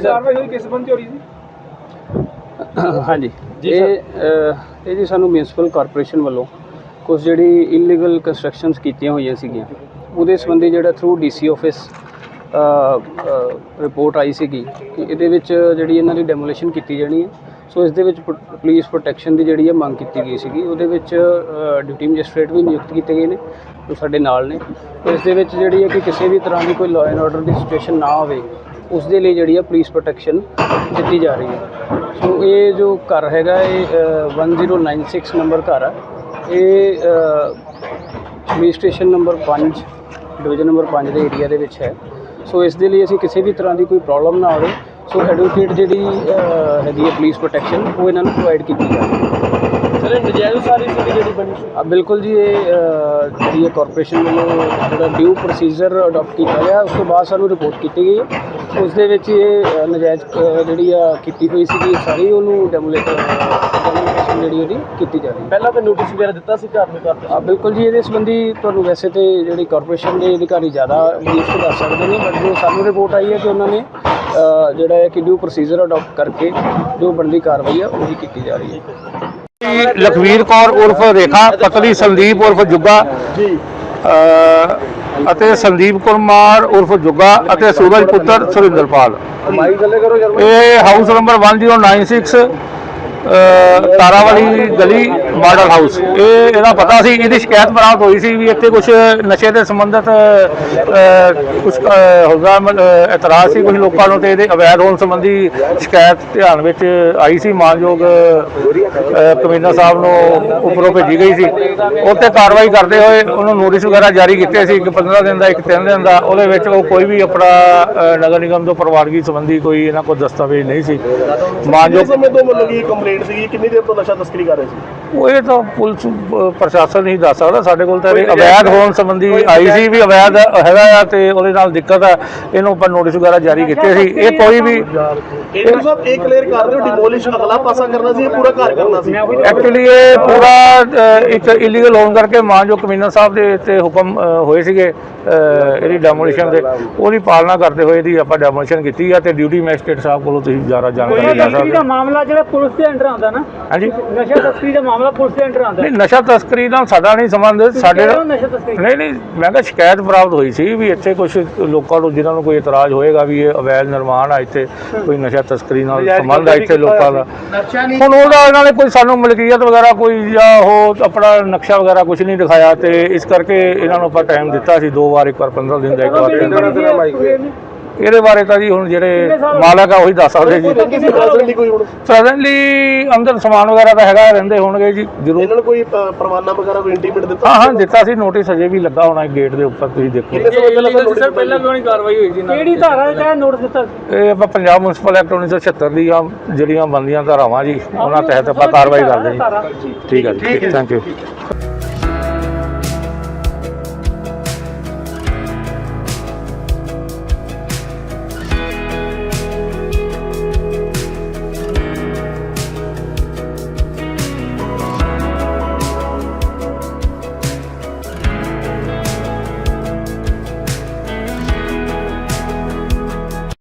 ਕਾਰਵਾਈ ਹੋਈ ਕਿਸ ਬੰਦੇ ਹੋ ਰਹੀ ਸੀ? ਹਾਂਜੀ। ਇਹ ਇਹ ਜੀ ਸਾਨੂੰ ਮਿਊਨਿਸਪਲ ਕਾਰਪੋਰੇਸ਼ਨ ਵੱਲੋਂ ਕੁਝ ਜਿਹੜੀ ਇਲੀਗਲ ਕੰਸਟਰਕਸ਼ਨਸ ਕੀਤੀਆਂ ਹੋਈਆਂ ਸੀਗੀਆਂ ਉਹਦੇ ਸੰਬੰਧੀ ਜਿਹੜਾ ਥਰੂ ਡੀਸੀ ਆਫਿਸ ਰਿਪੋਰਟ ਆਈ ਸੀਗੀ ਕਿ ਇਹਦੇ ਵਿੱਚ ਜਿਹੜੀ ਇਹਨਾਂ ਦੀ ਡੈਮੋਲੀਸ਼ਨ ਕੀਤੀ ਜਾਣੀ ਹੈ। ਸੋ ਇਸ ਦੇ ਵਿੱਚ ਪੁਲਿਸ ਪ੍ਰੋਟੈਕਸ਼ਨ ਦੀ ਜਿਹੜੀ ਹੈ ਮੰਗ ਕੀਤੀ ਗਈ ਸੀਗੀ। ਉਹਦੇ ਵਿੱਚ ਡਿਊਟੀ ਮੈਜਿਸਟ੍ਰੇਟ ਵੀ ਨਿਯੁਕਤ ਕੀਤੇ ਗਏ ਨੇ ਜੋ ਸਾਡੇ ਨਾਲ ਨੇ। ਇਸ ਦੇ ਵਿੱਚ ਜਿਹੜੀ ਹੈ ਕਿ ਕਿਸੇ ਵੀ ਤਰ੍ਹਾਂ ਦੀ ਕੋਈ ਲਾਅ ਐਂਡ ਆਰਡਰ ਦੀ ਸਿਚੁਏਸ਼ਨ ਨਾ ਹੋਵੇ ਉਸ ਦੇ ਲਈ ਜਿਹੜੀ ਹੈ ਪੁਲਿਸ ਪ੍ਰੋਟੈਕਸ਼ਨ ਦਿੱਤੀ ਜਾ ਰਹੀ ਹੈ। ਸੋ ਇਹ ਜੋ ਘਰ ਹੈਗਾ ਇਹ ਅ, 1096 ਨੰਬਰ ਘਰ ਆ। ਇਹ police station number 5 division number 5 ਦੇ ਏਰੀਆ ਦੇ ਵਿੱਚ ਹੈ। ਸੋ ਇਸ ਦੇ ਲਈ ਅਸੀਂ ਕਿਸੇ ਵੀ ਤਰ੍ਹਾਂ ਦੀ ਕੋਈ ਪ੍ਰੋਬਲਮ ਨਾ ਆਵੇ। ਸੋ ਐਡਵੋਕੇਟ ਜਿਹੜੀ ਹੈਗੀ ਹੈ ਪੁਲਿਸ ਪ੍ਰੋਟੈਕਸ਼ਨ ਉਹ ਇਹਨਾਂ ਨੂੰ ਪ੍ਰੋਵਾਈਡ ਕੀਤੀ ਜਾਵੇ ਸਰ ਨਜਾਇਜ਼ ਸਾਰੀ ਸੀ ਜਿਹੜੀ ਬਣੀ? ਆ ਬਿਲਕੁਲ ਜੀ ਇਹ ਜਿਹੜੀ ਕਾਰਪੋਰੇਸ਼ਨ ਵੱਲੋਂ ਜਿਹੜਾ ਡਿਊ ਪ੍ਰੋਸੀਜਰ ਅਡਾਪਟ ਕੀਤਾ ਗਿਆ ਉਸ ਤੋਂ ਬਾਅਦ ਸਾਨੂੰ ਰਿਪੋਰਟ ਕੀਤੀ ਗਈ ਹੈ। ਉਸ ਦੇ ਵਿੱਚ ਇਹ ਅ, ਨਜਾਇਜ਼ ਅ, ਜਿਹੜੀ ਆ ਕੀਤੀ ਹੋਈ ਸੀਗੀ ਸਾਰੀ ਉਹਨੂੰ ਡੈਮੋਲੇਟ ਡੈਮੋਲੇਸ਼ਨ ਜਿਹੜੀ ਉਹਦੀ ਕੀਤੀ ਜਾ ਰਹੀ ਹੈ। ਪਹਿਲਾਂ ਤਾਂ ਨੋਟਿਸ ਵਗੈਰਾ ਦਿੱਤਾ ਸੀ ਘਰ ਨੂੰ ਕਰ ਆ ਬਿਲਕੁਲ ਜੀ ਇਹਦੇ ਸੰਬੰਧੀ ਤੁਹਾਨੂੰ ਵੈਸੇ ਤੇ ਜਿਹੜੀ ਕਾਰਪੋਰੇਸ਼ਨ ਦੇ ਅਧਿਕਾਰੀ ਜ਼ਿਆਦਾ ਬਰੀਫ ਦੱਸ ਸਕਦੇ ਨੇ ਬਟ ਜੋ ਸਾਨੂੰ ਰਿਪੋਰਟ ਆਈ ਹੈ ਕਿ ਉਹਨਾਂ ਨੇ ਅ, ਜਿਹੜਾ ਹੈ ਕਿ ਡਿਊ ਪ੍ਰੋਸੀਜਰ ਅਡਾਪਟ ਕਰਕੇ ਜੋ ਬਣਦੀ ਕਾਰਵਾਈ ਹੈ ਉਹੀ ਕੀਤੀ ਜਾ ਰਹੀ ਹੈ। ਲਖਵੀਰ ਕੌਰ ਉਰਫ ਰੇਖਾ ਪਤਨੀ ਸੰਦੀਪ ਉਰਫ ਜੁੱਗਾ। ਜੀ। ਅਤੇ ਸੰਦੀਪ ਕੁਮਾਰ ਉਰਫ ਜੁੱਗਾ ਅਤੇ ਸੂਰਜ ਪੁੱਤਰ ਸੁਰਿੰਦਰਪਾਲ। ਇਹ ਹਾਊਸ ਨੰਬਰ 1096 ਅ, ਤਾਰਾਵਾਲੀ ਗਲੀ ਮਾਡਲ ਹਾਊਸ। ਇਹ ਇਹਦਾ ਪਤਾ ਸੀ ਇਹਦੀ ਸ਼ਿਕਾਇਤ ਪ੍ਰਾਪਤ ਹੋਈ ਸੀ ਵੀ ਇੱਥੇ ਕੁਝ ਨਸ਼ੇ ਦੇ ਸੰਬੰਧਿਤ ਕੁਝ ਹੋਗਾ ਇਤਰਾਜ਼ ਸੀ ਕੁਝ ਲੋਕਾਂ ਨੂੰ ਤੇ ਇਹਦੇ ਅਵੈਧ ਹੋਣ ਸੰਬੰਧੀ ਸ਼ਿਕਾਇਤ ਧਿਆਨ ਵਿੱਚ ਆਈ ਸੀ। ਮਾਨਯੋਗ ਕਮਿਸ਼ਨਰ ਸਾਹਿਬ ਨੂੰ ਉੱਪਰੋਂ ਭੇਜੀ ਗਈ ਸੀ। ਉੱਤੇ ਕਾਰਵਾਈ ਕਰਦੇ ਹੋਏ ਉਹਨੂੰ ਨੋਟਿਸ ਵਗੈਰਾ ਜਾਰੀ ਕੀਤੇ ਸੀ ਇੱਕ 15 ਦਿਨ ਦਾ ਇੱਕ 3 ਦਿਨ ਦਾ। ਉਹਦੇ ਵਿੱਚ ਉਹ ਕੋਈ ਵੀ ਆਪਣਾ ਨਗਰ ਨਿਗਮ ਤੋਂ ਪ੍ਰਵਾਨਗੀ ਸੰਬੰਧੀ ਕੋਈ ਇਹਨਾਂ ਕੋਲ ਦਸਤਾਵੇਜ਼ ਨਹੀਂ ਸੀ। ਮਾਨਯੋਗ ਸਮੇਂ ਤੋਂ ਮਤਲਬ ਕਿ ਕੰਪਲੇਂਟ ਸੀਗੀ ਕਿੰਨੀ ਦੇਰ ਤੋਂ ਨਸ਼ਾ ਤਸਕਰੀ ਕਰ ਰਹੇ ਸੀ? ਉਹ ਇਹ ਤਾਂ ਪੁਲਿਸ ਅਹ, ਪ੍ਰਸ਼ਾਸਨ ਨਹੀਂ ਦੱਸ ਸਕਦਾ ਸਾਡੇ ਕੋਲ ਤਾਂ ਇਹ ਅਵੈਧ ਹੋਣ ਸੰਬੰਧੀ ਆਈ ਸੀ ਵੀ ਅਵੈਧ ਹੈਗਾ ਆ ਤੇ ਉਹਦੇ ਨਾਲ ਦਿੱਕਤ ਆ। ਇਹਨੂੰ ਆਪਾਂ ਨੋਟਿਸ ਵਗੈਰਾ ਜਾਰੀ ਕੀਤੇ ਸੀ। ਇਹ ਕੋਈ ਵੀ ਇਹ ਸਾਹਿਬ ਇਹ ਕਲੀਅਰ ਕਰ ਦਿਓ ਡਿਮੋਲਿਸ਼ ਅਗਲਾ ਪਾਸਾ ਕਰਨਾ ਸੀ ਇਹ ਪੂਰਾ ਘਰ ਕਰਨਾ ਸੀ। ਐਕਚੁਅਲੀ ਇਹ ਪੂਰਾ ਅਹ, ਇੱਕ ਇਲੀਗਲ ਹੋਣ ਕਰਕੇ ਮਾਨਯੋਗ ਕਮਿਸ਼ਨਰ ਸਾਹਿਬ ਦੇ ਤੇ ਹੁਕਮ ਅਹ, ਹੋਏ ਸੀਗੇ। ਅਹ, ਇਹਦੀ ਡੈਮੋਲੀਸ਼ਨ ਦੇ ਉਹਦੀ ਪਾਲਣਾ ਕਰਦੇ ਹੋਏ ਇਹਦੀ ਆਪਾਂ ਡੈਮੋਲੀਸ਼ਨ ਕੀਤੀ ਆ ਤੇ ਡਿਊਟੀ ਮੈਜਿਸਟ੍ਰੇਟ ਸਾਹਿਬ ਕੋਲੋਂ ਤੁਸੀਂ ਜ਼ਿਆਦਾ ਜਾਣਕਾਰੀ ਲੈ ਤਸਕਰੀ ਸਕਦੇ ਦਾ ਹੋ ਮਾਮਲਾ ਜਿਹੜਾ ਪੁਲਿਸ ਦੇ ਅੰਡਰ ਆਉਂਦਾ ਨਾ ਹਾਂਜੀ? ਨਸ਼ਾ ਤਸਕਰੀ ਦਾ ਮਾਮਲਾ ਪੁਲਿਸ ਦੇ ਅੰਡਰ ਆਉਂਦਾ। ਨਹੀਂ ਨਸ਼ਾ ਤਸਕਰੀ ਨਾਲ ਸਾਡਾ ਨਹੀਂ ਸੰਬੰਧ। ਸਾਡੇ ਨਹੀਂ ਨਹੀਂ ਮੈਂ ਕਿਹਾ ਸ਼ਿਕਾਇਤ ਪ੍ਰਾਪਤ ਹੋਈ ਸੀ ਵੀ ਇੱਥੇ ਕੁਝ ਲੋਕਾਂ ਨੂੰ ਜਿਨ੍ਹਾਂ ਨੂੰ ਕੋਈ ਇਤਰਾਜ਼ ਹੋਏਗਾ ਵੀ ਇਹ ਅਵੈਧ ਨਿਰਮਾਣ ਆ ਇੱਥੇ ਕੋਈ ਨਸ਼ਾ ਤਸਕਰੀ ਨਾਲ ਸੰਬੰਧ ਆ ਇੱਥੇ ਲੋਕਾਂ ਦਾ। ਹੁਣ ਉਹਦਾ ਇਹਨਾਂ ਨੇ ਕੋਈ ਸਾਨੂੰ ਮਲਕੀਅਤ ਵਗੈਰਾ ਕੋਈ ਜਾਂ ਉਹ ਆਪਣਾ ਨਕਸ਼ਾ ਵਗੈਰਾ ਕੁਝ ਨਹੀਂ ਦਿਖਾਇਆ ਤੇ ਇਸ ਕਰਕੇ ਇਹਨਾਂ ਨੂੰ ਆਪਾਂ ਟਾਈਮ ਦਿੱਤਾ ਸੀ ਦੋ ਵਾਰ ਇੱਕ ਵਾਰ 15 ਦਿਨ ਦਾ ਇੱਕ ਵਾਰ ਤਿੰਨ ਦਿਨ। ਦਾ। ਇਹਦੇ ਬਾਰੇ ਤਾਂ ਜੀ ਹੁਣ ਜਿਹੜੇ ਮਾਲਕ ਆ ਉਹੀ ਦੱਸ ਸਕਦੇ ਜੀ। ਕੋਈ ਹੁਣ? ਪ੍ਰੈਜ਼ੈਂਟਲੀ ਅੰਦਰ ਸਮਾਨ ਵਗੈਰਾ ਤਾਂ ਹੈਗਾ ਰਹਿੰਦੇ ਹੋਣਗੇ ਜੀ ਜ਼ਰੂਰ। ਇਹਨਾਂ ਨੂੰ ਕੋਈ ਪਰਵਾਨਾ ਵਗੈਰਾ ਕੋਈ ਇੰਟੀਮੇਟ ਦਿੱਤਾ? ਹਾਂ ਹਾਂ ਦਿੱਤਾ ਸੀ ਨੋਟਿਸ ਅਜੇ ਵੀ ਲੱਗਾ ਹੋਣਾ ਗੇਟ ਦੇ ਉੱਪਰ ਤੁਸੀਂ ਦੇਖੋ। ਸਮੇਂ ਪਹਿਲਾਂ ਕਿਉਂ ਨਹੀਂ ਕਾਰਵਾਈ ਹੋਈ ਜੀ ਕਿਹੜੀ ਧਾਰਾ ਦੇ ਤਹਿਤ ਨੋਟਿਸ ਦਿੱਤਾ ਇਹ ਆਪਾਂ ਪੰਜਾਬ ਮਿਊਨਿਸਪਲ ਐਕਟ 1976 ਦੀਆਂ ਜਿਹੜੀਆਂ ਬੰਦੀਆਂ ਧਾਰਾਵਾਂ ਜੀ ਉਹਨਾਂ ਤਹਿਤ ਆਪਾਂ ਕਾਰਵਾਈ ਕਰਦੇ ਜੀ। ਠੀਕ ਹੈ ਜੀ। Thank you